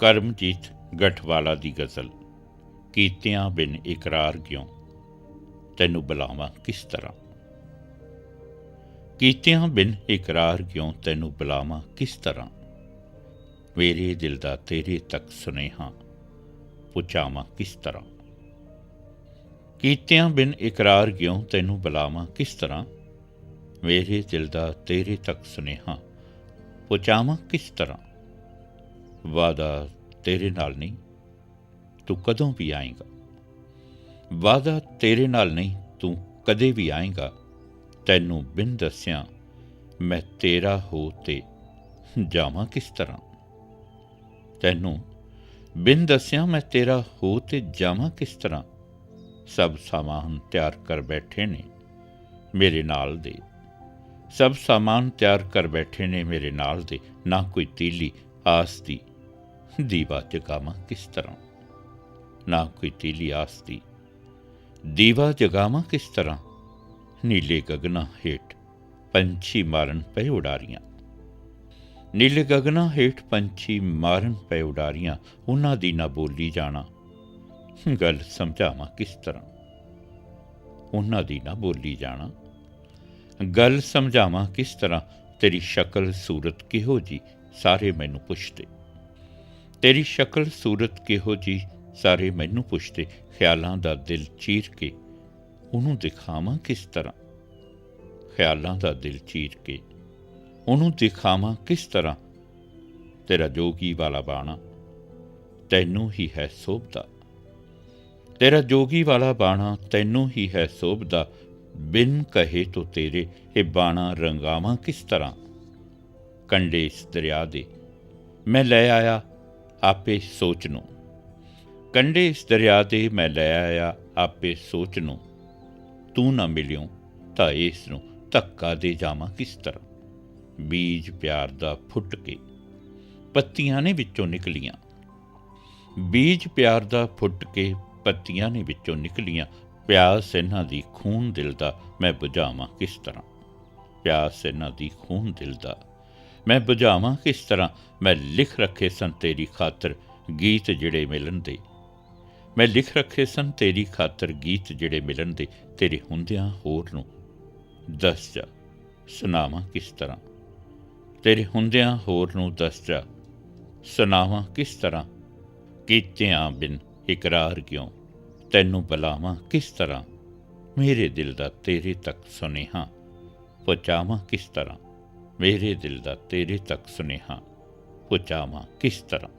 ਕਰਮਜੀਤ ਗਠਵਾਲਾ ਦੀ ਗਜ਼ਲ, ਕੀਤਿਆਂ ਬਿਨ ਇਕਰਾਰ ਕਿਉਂ? ਤੈਨੂੰ ਬੁਲਾਵਾਂ ਕਿਸ ਤਰ੍ਹਾਂ? ਕੀਤਿਆਂ ਬਿਨ ਇਕਰਾਰ ਕਿਉਂ ਤੈਨੂੰ ਬੁਲਾਵਾਂ ਕਿਸ ਤਰ੍ਹਾਂ? ਮੇਰੇ ਦਿਲ ਦਾ ਤੇਰੇ ਤੱਕ ਸੁਨੇਹਾ ਪੁੱਛਾਵਾਂ ਕਿਸ ਤਰ੍ਹਾਂ? ਕੀਤਿਆਂ ਬਿਨ ਇਕਰਾਰ ਕਿਉਂ ਤੈਨੂੰ ਬੁਲਾਵਾਂ ਕਿਸ ਤਰ੍ਹਾਂ? ਮੇਰੇ ਦਿਲ ਦਾ ਤੇਰੇ ਤੱਕ ਸੁਨੇਹਾ ਪੁੱਛਾਵਾਂ ਕਿਸ ਤਰ੍ਹਾਂ? ਵਾਦਾ ਤੇਰੇ ਨਾਲ ਨਹੀਂ, ਤੂੰ ਕਦੋਂ ਵੀ ਆਏਗਾ। ਵਾਦਾ ਤੇਰੇ ਨਾਲ ਨਹੀਂ, ਤੂੰ ਕਦੇ ਵੀ ਆਏਗਾ। ਤੈਨੂੰ ਬਿਨ ਦੱਸਿਆ ਮੈਂ ਤੇਰਾ ਹੋ ਤੇ ਜਾਵਾਂ ਕਿਸ ਤਰ੍ਹਾਂ? ਤੈਨੂੰ ਬਿਨ ਦੱਸਿਆ ਮੈਂ ਤੇਰਾ ਹੋ ਤੇ ਜਾਵਾਂ ਕਿਸ ਤਰ੍ਹਾਂ? ਸਭ ਸਾਮਾਨ ਤਿਆਰ ਕਰ ਬੈਠੇ ਨੇ ਮੇਰੇ ਨਾਲ ਦੇ। ਸਭ ਸਾਮਾਨ ਤਿਆਰ ਕਰ ਬੈਠੇ ਨੇ ਮੇਰੇ ਨਾਲ ਦੇ, ਨਾ ਕੋਈ ਤੀਲੀ ਆਸ ਦੀ ਦੀਵਾ ਜਗਾਵਾਂ ਕਿਸ ਤਰ੍ਹਾਂ? ਨਾ ਕੋਈ ਤੀਲੀ ਆਸ ਦੀ ਦੀਵਾ ਜਗਾਵਾਂ ਕਿਸ ਤਰ੍ਹਾਂ? ਨੀਲੇ ਗਗਨਾ ਹੇਠ ਪੰਛੀ ਮਾਰਨ ਪਏ ਉਡਾਰੀਆਂ। ਨੀਲੇ ਗਗਨਾ ਹੇਠ ਪੰਛੀ ਮਾਰਨ ਪਏ ਉਡਾਰੀਆਂ, ਉਹਨਾਂ ਦੀ ਨਾ ਬੋਲੀ ਜਾਣਾ। ਗੱਲ ਸਮਝਾਵਾਂ ਕਿਸ ਤਰ੍ਹਾਂ? ਉਹਨਾਂ ਦੀ ਨਾ ਬੋਲੀ ਜਾਣਾ। ਗੱਲ ਸਮਝਾਵਾਂ ਕਿਸ ਤਰ੍ਹਾਂ? ਤੇਰੀ ਸ਼ਕਲ ਸੂਰਤ ਕਿਹੋ ਜੀ? ਸਾਰੇ ਮੈਨੂੰ ਪੁੱਛਦੇ। ਤੇਰੀ ਸ਼ਕਲ ਸੂਰਤ ਕਿਹੋ ਜੀ? ਸਾਰੇ ਮੈਨੂੰ ਪੁੱਛਦੇ, ਖਿਆਲਾਂ ਦਾ ਦਿਲ ਚੀਰ ਕੇ। ਉਹਨੂੰ ਦਿਖਾਵਾਂ ਕਿਸ ਤਰ੍ਹਾਂ? ਖਿਆਲਾਂ ਦਾ ਦਿਲ ਚੀਰ ਕੇ। ਉਹਨੂੰ ਦਿਖਾਵਾਂ ਕਿਸ ਤਰ੍ਹਾਂ? ਤੇਰਾ ਜੋਗੀ ਵਾਲਾ ਬਾਣਾ ਤੈਨੂੰ ਹੀ ਹੈ ਸੋਭਦਾ। ਤੇਰਾ ਜੋਗੀ ਵਾਲਾ ਬਾਣਾ ਤੈਨੂੰ ਹੀ ਹੈ ਸੋਭਦਾ। ਬਿਨ ਕਹੇ ਤੋ ਤੇਰੇ ਇਹ ਬਾਣਾ ਰੰਗਾਵਾਂ ਕਿਸ ਤਰ੍ਹਾਂ? ਕੰਡੇ ਇਸ ਦਰਿਆ ਦੇ। ਮੈਂ ਲੈ ਆਇਆ ਆਪੇ ਸੋਚ ਨੂੰ। ਕੰਡੇ ਇਸ ਦਰਿਆ ਦੇ ਮੈਂ ਲੈ ਆਇਆ ਆਪੇ ਸੋਚ ਨੂੰ। ਤੂੰ ਨਾ ਮਿਲਿਓ ਤਾਂ ਇਸ ਨੂੰ ਧੱਕਾ ਦੇ ਜਾਵਾਂ ਕਿਸ ਤਰ੍ਹਾਂ। ਬੀਜ ਪਿਆਰ ਦਾ ਫੁੱਟ ਕੇ ਪੱਤੀਆਂ ਨੇ ਵਿੱਚੋਂ ਨਿਕਲੀਆਂ। ਬੀਜ ਪਿਆਰ ਦਾ ਫੁੱਟ ਕੇ ਪੱਤੀਆਂ ਨੇ ਵਿੱਚੋਂ ਨਿਕਲੀਆਂ। ਪਿਆਸ ਇਹਨਾਂ ਦੀ ਖੂਨ ਦਿਲ ਦਾ ਮੈਂ ਬੁਝਾਵਾਂ ਕਿਸ ਤਰ੍ਹਾਂ। ਪਿਆਸ ਇਹਨਾਂ ਦੀ ਖੂਨ ਦਿਲ ਦਾ ਮੈਂ ਬੁਝਾਵਾਂ ਕਿਸ ਤਰ੍ਹਾਂ ਮੈਂ ਲਿਖ ਰੱਖੇ ਸਨ ਤੇਰੀ ਖਾਤਰ ਗੀਤ ਜਿਹੜੇ ਮਿਲਣ ਦੇ। ਮੈਂ ਲਿਖ ਰੱਖੇ ਸਨ ਤੇਰੀ ਖਾਤਰ ਗੀਤ ਜਿਹੜੇ ਮਿਲਣ ਦੇ, ਤੇਰੇ ਹੁੰਦਿਆਂ ਹੋਰ ਨੂੰ ਦੱਸ ਜਾ, ਸੁਣਾਵਾਂ ਕਿਸ ਤਰ੍ਹਾਂ? ਤੇਰੇ ਹੁੰਦਿਆਂ ਹੋਰ ਨੂੰ ਦੱਸ ਜਾ, ਸੁਣਾਵਾਂ ਕਿਸ ਤਰ੍ਹਾਂ? ਕੀਤਿਆਂ ਬਿਨ ਇਕਰਾਰ ਕਿਉਂ? ਤੈਨੂੰ ਬੁਲਾਵਾਂ ਕਿਸ ਤਰ੍ਹਾਂ? ਮੇਰੇ ਦਿਲ ਦਾ ਤੇਰੇ ਤੱਕ ਸੁਨੇਹਾ ਪਹੁੰਚਾਵਾਂ ਕਿਸ ਤਰ੍ਹਾਂ? ਮੇਰੇ ਦਿਲ ਦਾ ਤੇਰੇ ਤੱਕ ਸੁਨੇਹਾ ਪਹੁੰਚਾਵਾਂ ਕਿਸ ਤਰ੍ਹਾਂ?